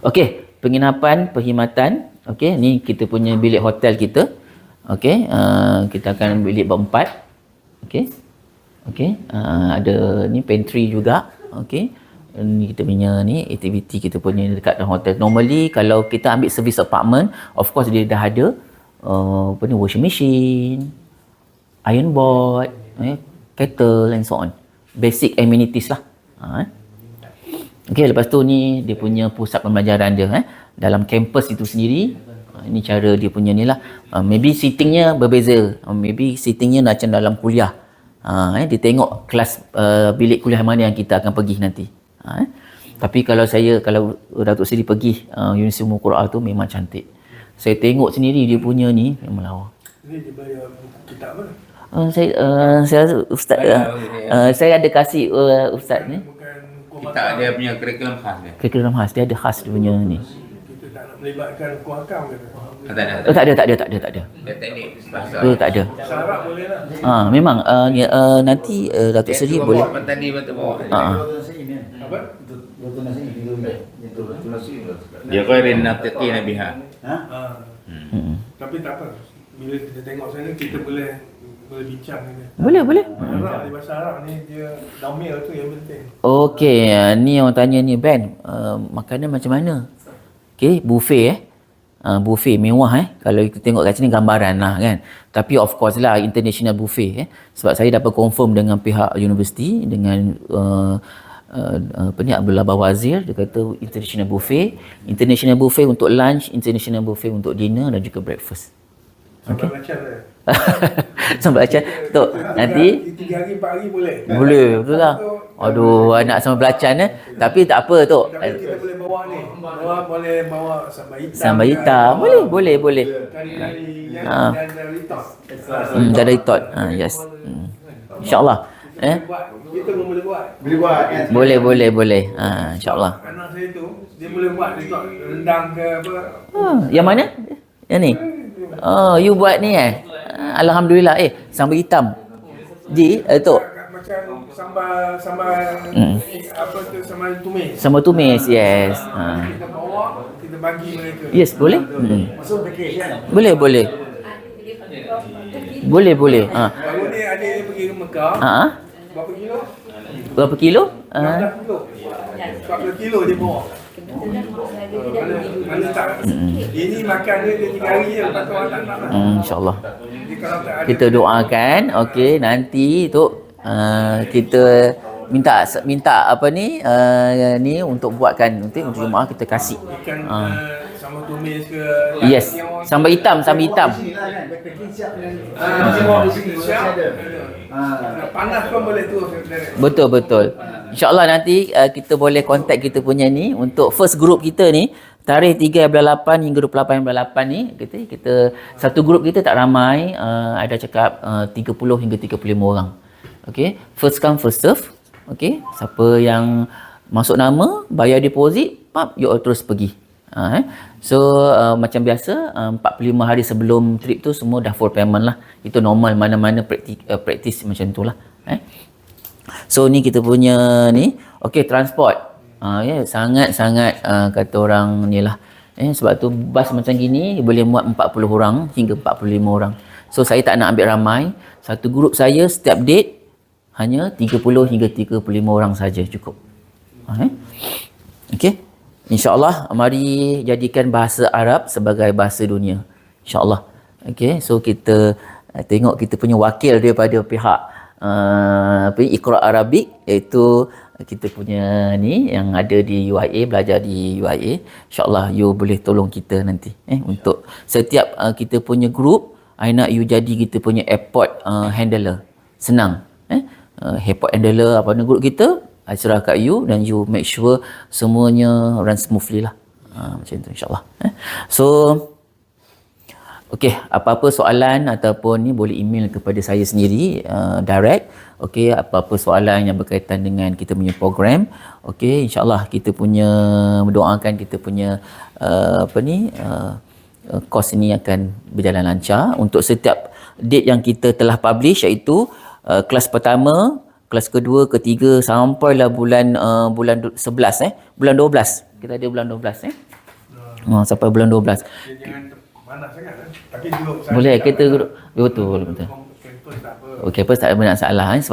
Okey, penginapan, perkhidmatan. Okey, ni kita punya bilik hotel kita. Okey, uh, kita akan bilik berempat. Okey. Okey, uh, ada ni pantry juga. Okey. Ni kita punya ni aktiviti kita punya dekat dalam hotel. Normally kalau kita ambil service apartment, of course dia dah ada uh, apa ni washing machine, iron board, eh, kettle and so on. Basic amenities lah. Ha, eh. Okey, lepas tu ni dia punya pusat pembelajaran dia eh dalam kampus itu sendiri. Uh, ini cara dia punya ni lah. Uh, maybe seatingnya berbeza. Uh, maybe seatingnya macam dalam kuliah. Uh, eh, dia tengok kelas uh, bilik kuliah mana yang kita akan pergi nanti. Uh, eh. Tapi kalau saya, kalau Datuk Seri pergi uh, Universiti Umum Quran tu memang cantik. Saya tengok sendiri dia punya ni memang lawa. Ni dia bayar kitab mana? Uh, saya uh, saya ustaz uh, uh, saya ada kasih uh, ustaz ni Kita ada punya kurikulum khas dia. curriculum khas dia ada khas dia punya ni. Kita tak nak melibatkan kuah hakam ke? Ah, Tak ada, Oh, tak ada tak ada tak ada tak ada. Dia teknik bahasa. Oh, tak ada. Syarat boleh lah. Ah memang uh, ni, uh, nanti uh, Datuk Seri Dia boleh. bawa tadi betul bawa. Ah, ah. Apa? Dia kau rena teki Nabi Ha. Ha. Hmm. Tapi tak apa. Bila kita tengok sana kita boleh boleh ni. Boleh boleh. Arab di bahasa Arab ni dia domil tu yang penting. Okey, uh, ni orang tanya ni Ben, uh, makanan macam mana? Okey, buffet eh. Uh, buffet mewah eh. Kalau kita tengok kat sini gambaran lah kan. Tapi of course lah international buffet eh. Sebab saya dapat confirm dengan pihak universiti dengan uh, uh, apa ni Abdullah Bawazir dia kata international buffet, international buffet untuk lunch, international buffet untuk dinner dan juga breakfast. Sampai macam Sampai macam tu. Nanti Tiga hari, empat hari boleh. boleh betul lah. Aduh, anak sama belacan eh. Tapi tak apa tu. Tapi kita boleh bawa ni. Bawa boleh bawa sambal hitam. Sambal hitam. Boleh, boleh, boleh. Ha. dan dari. Hmm, dari tot. Ha, yes. Hmm. InsyaAllah. Eh? Buat, kita boleh buat. Boleh buat kan? Boleh, boleh, boleh. Ha, InsyaAllah. Anak saya tu, dia boleh buat dia buat rendang ke apa. Ha, yang mana? Yang ni? Oh, you buat ni eh? Ha, Alhamdulillah. Eh, sambal hitam. Ji, eh, tu. Macam sambal sambal Hmm. apa tu sambal tumis. Sambal tumis, yes. Ha. Kita bawa, kita bagi mereka. Yes, boleh? Hmm. Masuk package kan? Boleh, boleh. Boleh, boleh. Ha. Baru ni adik dia pergi ke Mekah. Ha? ha? Berapa kilo? Berapa kilo? Ha? 16 kilo. 40 kilo dia bawa. Ini makan dia tiga hari je. Lepas tu orang tak nak. Hmm, InsyaAllah. Tak ada. kita doakan okey nanti tu uh, kita minta minta apa ni uh, ni untuk buatkan nanti untuk jemaah kita kasih Ah. uh, sambal tumis ke. yes. Sambal hitam sambal hitam. Panas pun boleh tu. betul betul. Insyaallah nanti uh, kita boleh contact kita punya ni untuk first group kita ni. Tarikh 3 bulan 8 hingga 28 bulan 8 ni kita kita satu grup kita tak ramai uh, ada cakap uh, 30 hingga 35 orang. Okey first come first serve. Okey siapa yang masuk nama bayar deposit pap you all terus pergi ha, eh. so uh, macam biasa uh, 45 hari sebelum trip tu semua dah full payment lah itu normal mana-mana uh, praktis macam tu lah eh. So ni kita punya ni. Okey transport. Ah ya sangat-sangat uh, kata orang ni lah. Eh sebab tu bas macam gini boleh muat 40 orang hingga 45 orang. So saya tak nak ambil ramai. Satu grup saya setiap date hanya 30 hingga 35 orang saja cukup. Ha, eh? Okey. InsyaAllah mari jadikan bahasa Arab sebagai bahasa dunia. InsyaAllah. Okey. So kita uh, tengok kita punya wakil daripada pihak uh, ni, Iqra Arabik iaitu kita punya ni yang ada di UIA belajar di UIA insyaallah you boleh tolong kita nanti eh untuk setiap uh, kita punya group I nak you jadi kita punya airport uh, handler senang eh uh, airport handler apa ni group kita I serah kat you dan you make sure semuanya run smoothly lah uh, macam tu insyaallah eh so Okey, apa-apa soalan ataupun ni boleh email kepada saya sendiri uh, direct. Okey, apa-apa soalan yang berkaitan dengan kita punya program. Okey, insyaAllah kita punya mendoakan kita punya uh, apa ni uh, uh, kos ini akan berjalan lancar untuk setiap date yang kita telah publish iaitu uh, kelas pertama, kelas kedua, ketiga sampailah bulan uh, bulan du- 11 eh. Bulan 12. Kita ada bulan 12 eh. Oh, sampai bulan 12. Dia jangan panas sangat kan. Tapi duduk Boleh kita betul betul. Apa. Okey, apa tak ada masalah eh.